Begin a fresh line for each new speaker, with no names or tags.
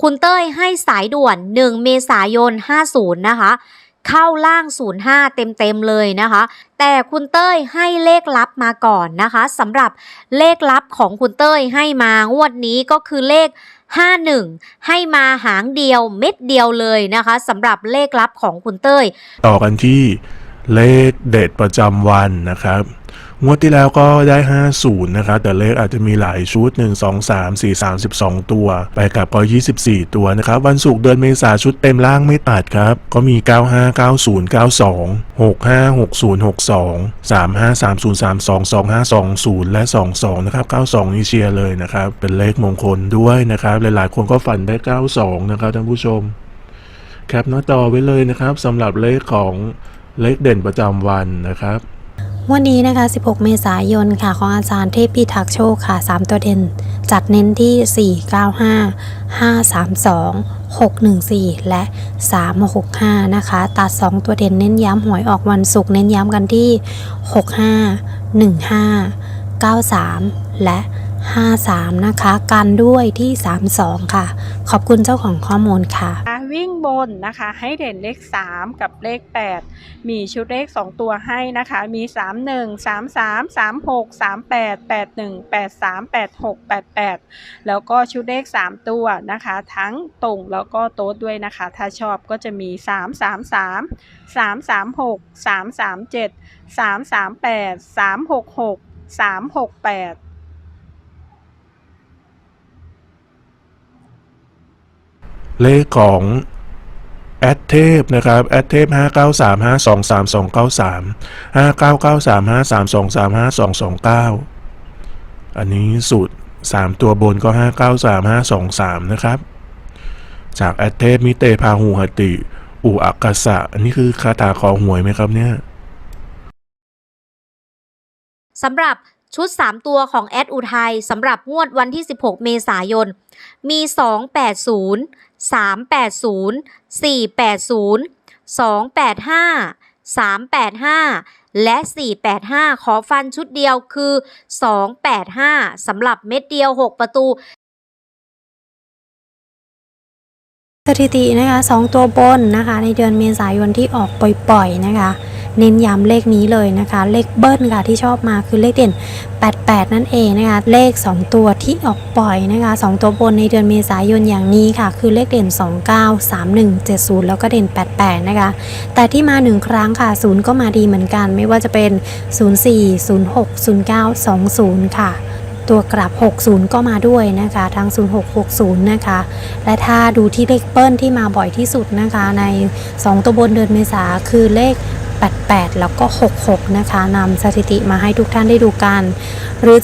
คุณเต้ยให้สายด่วน 1 เมษายน 50 นะคะ เข้าล่าง 05 เต็มๆเลยนะคะ แต่คุณเต้ยให้เลขลับมาก่อนนะคะสำหรับเลขลับของคุณเต้ยให้มางวดนี้ก็คือเลข51 ให้มาหางเดียวเม็ดเดียวเลยนะคะสำหรับเลขลับของคุณเต้ย
ต่อกันที่เลขเด็ดประจำวันนะครับ งวดที่แล้วก็ได้ 50 นะครับ แต่เลขอาจจะมีหลายชุด 1 2 3 4 32ตัว ไปกับก็ 24 ตัวนะครับ วันศุกร์เดือนเมษาชุดเต็มล่างไม่ตัดครับ ก็มี 95 90 92 65 60 62 35 30 32 25 20 และ 22 นะครับ 92 นี่เชียร์เลยนะครับ เป็นเลขมงคลด้วยนะครับ หลายๆ คนก็ฝันได้ 92 นะครับท่านผู้ชม แคปหน้าจอไว้เลยนะครับสำหรับเลขของเลขเด่นประจำวันนะครับ
วันนี้นะคะ 16 เมษายนค่ะ ของอาจารย์เทพพิทักษ์โชคค่ะ 3 ตัวเด่น จัดเน้นที่ 495 532 614 และ 365 นะคะ ตัด 2 ตัวเด่นเน้นย้ำหวยออกวันศุกร์เน้นย้ำกันที่ 65 15 93 และ 53 นะคะ กันด้วยที่ 32 ค่ะ ขอบคุณเจ้าของข้อมูลค่ะ
วิ่งบนนะคะ ให้เด่นเลข 3 กับเลข 8 มีชุดเลข 2 ตัวให้นะคะ มี 3 1 3 3 3 6 3 8 8 1 8 3 8 6 8 8 แล้วก็ชุดเลข 3 ตัวนะคะ ทั้งตรงแล้วก็โต๊ดด้วยนะคะ ถ้าชอบก็จะมี 3 3 3 3 3 6 3 3 7 3 3 8 3 6 6 3 6 8
เลขของแอดเทพนะครับแอดเทพ5 9 3 5 2 3 2 9 3 5 9 9 3 5 3 2 3 5 2 2 9 อันนี้สูตร 3 ตัวบนก็ 5 9 3 5 2 3 นะครับ จากแอดเทพมิเตพาหูหติ อุอักกษะ อันนี้คือคาถาคอหวยไหมครับเนี่ย
สำหรับชุด 3 ตัวของแอดอุทัยสำหรับงวดวันที่ 16 เมษายน มี 280 380 480 285 385 และ 485 ขอฟันชุดเดียวคือ 285สำหรับเม็ดเดียว 6 ประตู
สถิตินะคะ2ตัวบนนะคะ ในเดือนเมษายนที่ออกปล่อยๆนะคะ เน้นย้ำเลขนี้เลยนะคะ เลขเบิ้ลค่ะที่ชอบมาคือเลขเด่น 88 นั่นเองนะคะ เลข 2 ตัวที่ออกปล่อยนะคะ 2 ตัวบนในเดือนเมษายนอย่างนี้ค่ะ คือเลขเด่น 29 31 70 แล้วก็เด่น 88 นะคะ แต่ที่มา 1 ครั้งค่ะ0ก็มาดีเหมือนกัน ไม่ว่าจะเป็น 04 06 09 20 ค่ะตัวกลับ 60 ก็มาด้วยนะคะทั้ง 0660 นะคะ และถ้าดูที่เลขเปิ้ลที่มาบ่อยที่สุดนะคะ ใน 2 ตัวบนเดือนเมษาคือเลข 88 แล้วก็ 66 นะคะนำสถิติมาให้ทุกท่านได้ดูกัน หรือ